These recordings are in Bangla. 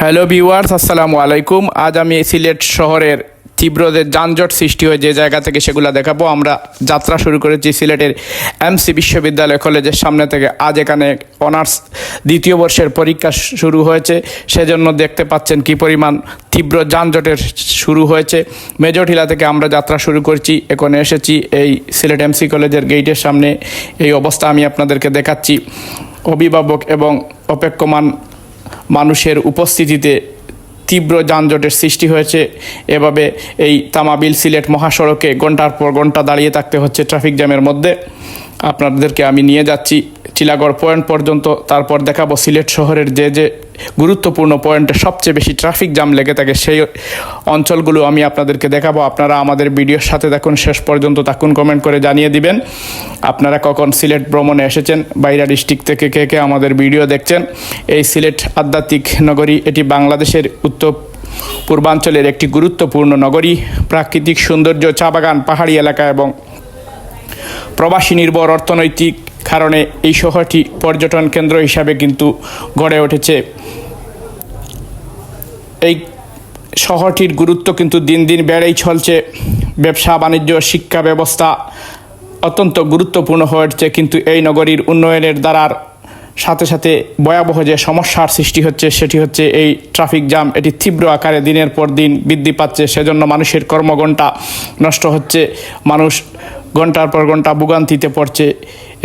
হ্যালো ভিউয়ার্স আসসালামু আলাইকুম। আজ আমি সিলেট শহরের তীব্র যে যানজট সৃষ্টি হয় যে জায়গা থেকে সেগুলো দেখাবো, আমরা যাত্রা শুরু করেছি সিলেটের এমসি বিশ্ববিদ্যালয় কলেজের সামনে থেকে। আজ এখানে অনার্স দ্বিতীয় বর্ষের পরীক্ষা শুরু হয়েছে। সেজন্য দেখতে পাচ্ছেন কি পরিমাণ তীব্র যানজটের শুরু হয়েছে। মেজরটিলা থেকে আমরা যাত্রা শুরু করছি। এখানে এসেছি এই সিলেট এমসি কলেজের গেটের সামনে। এই অবস্থা আমি আপনাদেরকে দেখাচ্ছি। অভিভাবক এবং অপেক্ষমান মানুষের উপস্থিতিতে তীব্র যানজটের সৃষ্টি হয়েছে। এভাবে এই তামাবিল সিলেট মহাসড়কে ঘণ্টার পর ঘণ্টা দাঁড়িয়ে থাকতে হচ্ছে ট্রাফিক জ্যামের মধ্যে। আপনাদেরকে আমি নিয়ে যাচ্ছি। চিলাগড় পয়েন্ট পর্যন্ত, তারপর দেখাবো সিলেট শহরের যে যে গুরুত্বপূর্ণ পয়েন্টে, সবচেয়ে বেশি ট্রাফিক জ্যাম লেগে থাকে সেই অঞ্চলগুলো আমি আপনাদেরকে দেখাবো। আপনারা আমাদের ভিডিওর সাথে দেখুন শেষ পর্যন্ত থাকুন কমেন্ট করে জানিয়ে দিবেন। আপনারা কখন সিলেট ভ্রমণে এসেছেন, বাইরা ডিস্ট্রিক্ট থেকে কে কে আমাদের ভিডিও দেখছেন, এই সিলেট আধ্যাত্মিক নগরী, এটি বাংলাদেশের উত্তর পূর্বাঞ্চলের একটি গুরুত্বপূর্ণ নগরী। প্রাকৃতিক সৌন্দর্য, চা বাগান, পাহাড়ি এলাকা এবং প্রবাসী নির্ভর অর্থনৈতিক কারণে এই শহরটি পর্যটন কেন্দ্র হিসাবে কিন্তু গড়ে উঠেছে। এই শহরটির গুরুত্ব কিন্তু দিন দিন বেড়েই চলছে। ব্যবসা, বাণিজ্য, শিক্ষা ব্যবস্থা অত্যন্ত গুরুত্বপূর্ণ হয়ে উঠছে। কিন্তু এই নগরীর উন্নয়নের দ্বারার সাথে সাথে ভয়াবহ যে সমস্যার সৃষ্টি হচ্ছে, সেটি হচ্ছে এই ট্রাফিক জ্যাম। এটি তীব্র আকারে দিনের পর দিন বৃদ্ধি পাচ্ছে। সেজন্য মানুষের কর্মঘণ্টা নষ্ট হচ্ছে। মানুষ ঘণ্টার পর ঘণ্টা ভোগান্তিতে পড়ছে।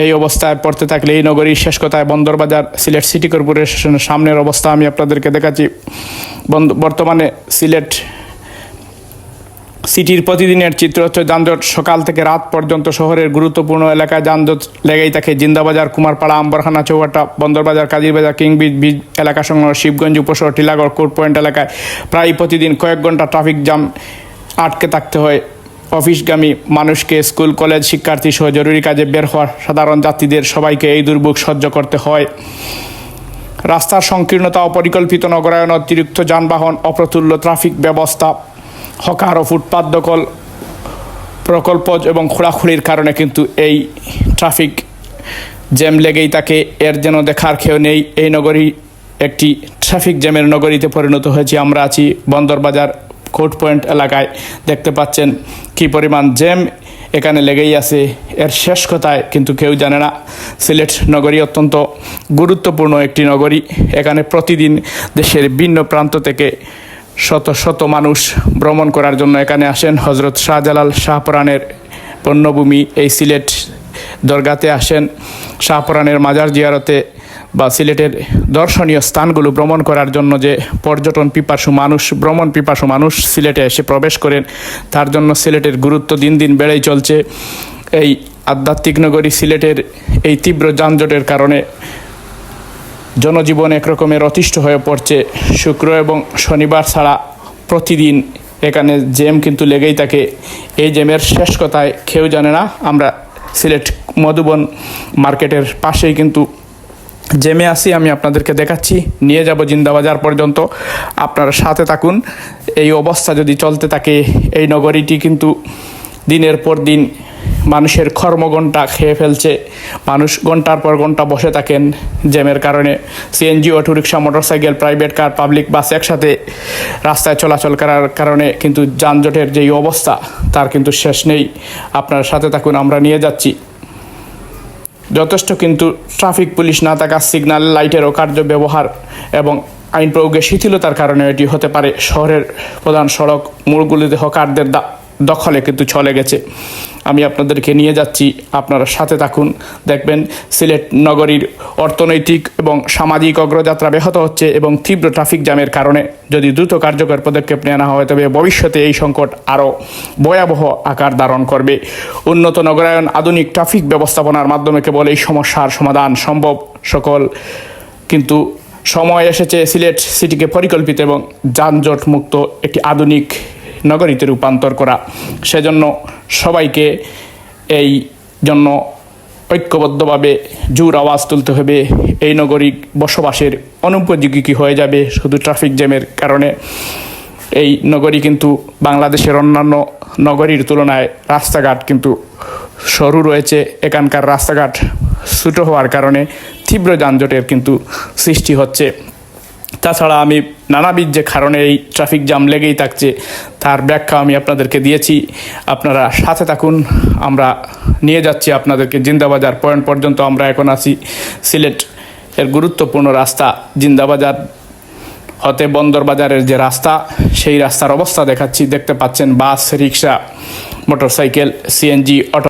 এই অবস্থায় পড়তে থাকলে এই নগরীর শেষ কথায় বন্দরবাজার, সিলেট সিটি কর্পোরেশনের সামনের অবস্থা আমি আপনাদেরকে দেখাচ্ছি। বর্তমানে সিলেট সিটির প্রতিদিনের চিত্র হচ্ছে যানজট। সকাল থেকে রাত পর্যন্ত শহরের গুরুত্বপূর্ণ এলাকায় যানজট লেগেই থাকে। জিন্দাবাজার, কুমারপাড়া, আম্বরখানা চৌহাটা বন্দরবাজার, কাজিরবাজার, কিংবিজ, বীজ এলাকা সংলগ্ন শিবগঞ্জ, উপশহর, টিলাগড় কোর্ট পয়েন্ট এলাকায় প্রায় প্রতিদিন কয়েক ঘণ্টা ট্রাফিক জ্যাম আটকে থাকতে হয়। অফিসগামী মানুষকে স্কুল, কলেজ শিক্ষার্থী সহ জরুরি কাজে বের হওয়ার সাধারণ যাত্রীদের সবাইকে এই দুর্ভোগ সহ্য করতে হয়। রাস্তার সংকীর্ণতা অপরিকল্পিত নগরায়ন অতিরিক্ত যানবাহন, অপ্রতুল্য ট্রাফিক ব্যবস্থা, হকার ও ফুটপাত দখল, প্রকল্প এবং খোঁড়াখুড়ির কারণে কিন্তু এই ট্রাফিক জ্যাম লেগেই তাকে এর যেন দেখার খেয়েও নেই, এই নগরী একটি ট্রাফিক জ্যামের নগরীতে পরিণত হয়েছে। আমরা আছি বন্দরবাজার কোর্ট পয়েন্ট এলাকায় দেখতে পাচ্ছেন কি পরিমাণ জ্যাম এখানে লেগেই আছে। এর শেষ কথায় কিন্তু কেউ জানে না, সিলেট নগরী অত্যন্ত গুরুত্বপূর্ণ একটি নগরী। এখানে প্রতিদিন দেশের ভিন্ন প্রান্ত থেকে শত শত মানুষ ভ্রমণ করার জন্য এখানে আসেন। হজরত শাহজালাল শাহপরানের পণ্যভূমি এই সিলেট দরগাতে আসেন। শাহপরানের মাজার জিয়ারতে বা সিলেটের দর্শনীয় স্থানগুলো ভ্রমণ করার জন্য যে পর্যটন পিপাসু মানুষ, ভ্রমণ পিপাসু মানুষ সিলেটে এসে প্রবেশ করেন, তার জন্য সিলেটের গুরুত্ব দিন দিন বেড়েই চলছে। এই আধ্যাত্মিক নগরী সিলেটের এই তীব্র যানজটের কারণে জনজীবন একরকমের অতিষ্ঠ হয়ে পড়ছে। শুক্র এবং শনিবার ছাড়া প্রতিদিন এখানে জেম কিন্তু লেগেই থাকে। এই জেমের শেষ কথায় কেউ জানে না, আমরা সিলেট মধুবন মার্কেটের পাশেই কিন্তু জেমে আসি, আমি আপনাদেরকে দেখাচ্ছি। নিয়ে যাব জিন্দাবাজার পর্যন্ত। আপনারা সাথে থাকুন। এই অবস্থা যদি চলতে থাকে, এই নগরীটি কিন্তু দিনের পর দিন মানুষের কর্মঘণ্টা খেয়ে ফেলছে। মানুষ ঘণ্টার পর ঘণ্টা বসে থাকেন জ্যামের কারণে। CNG auto rickshaw, motorcycle, private car, public bus একসাথে রাস্তায় চলাচল করার কারণে কিন্তু যানজটের যেই অবস্থা, তার কিন্তু শেষ নেই। আপনার সাথে থাকুন, আমরা নিয়ে যাচ্ছি। যথেষ্ট কিন্তু ট্রাফিক পুলিশ না থাকা সিগন্যাল, লাইটেরও কার্য ব্যবহার এবং আইন প্রয়োগে শিথিলতার কারণে এটি হতে পারে শহরের প্রধান সড়ক মোড়গুলিতে হকারদের দা- দখলে কিন্তু চলে গেছে। আমি আপনাদেরকে নিয়ে যাচ্ছি, আপনারা সাথে থাকুন। দেখবেন সিলেট নগরীর অর্থনৈতিক এবং সামাজিক অগ্রযাত্রা ব্যাহত হচ্ছে এবং তীব্র ট্রাফিক জ্যামের কারণে। যদি দ্রুত কার্যকর পদক্ষেপ নেওয়া হয়, তবে ভবিষ্যতে এই সংকট আরও ভয়াবহ আকার ধারণ করবে। উন্নত নগরায়ন আধুনিক ট্রাফিক ব্যবস্থাপনার মাধ্যমে কেবল এই সমস্যার সমাধান সম্ভব। সকল কিন্তু সময় এসেছে সিলেট সিটিকে পরিকল্পিত এবং যানজট মুক্ত একটি আধুনিক নগরীতে রূপান্তর করা। সেজন্য সবাইকে এই জন্য ঐক্যবদ্ধভাবে জোর আওয়াজ তুলতে হবে। এই নগরী বসবাসের অনুপযোগী কি হয়ে যাবে? শুধু ট্রাফিক জ্যামের কারণে। এই নগরী কিন্তু বাংলাদেশের অন্যান্য নগরীর তুলনায় রাস্তাঘাট কিন্তু সরু রয়েছে। এখানকার রাস্তাঘাট ছোটো হওয়ার কারণে তীব্র যানজটের কিন্তু সৃষ্টি হচ্ছে। তাছাড়া আমি নানাবিধ যে কারণে এই ট্রাফিক জ্যাম লেগেই থাকছে, তার ব্যাখ্যা আমি আপনাদেরকে দিয়েছি। আপনারা সাথে থাকুন, আমরা নিয়ে যাচ্ছি আপনাদেরকে জিন্দাবাজার পয়েন্ট পর্যন্ত, আমরা এখন আছি সিলেট এর গুরুত্বপূর্ণ রাস্তা, জিন্দাবাজার। হতে বন্দরবাজারের যে রাস্তা, সেই রাস্তার অবস্থা দেখাচ্ছি। দেখতে পাচ্ছেন bus, rickshaw, motorcycle CNG auto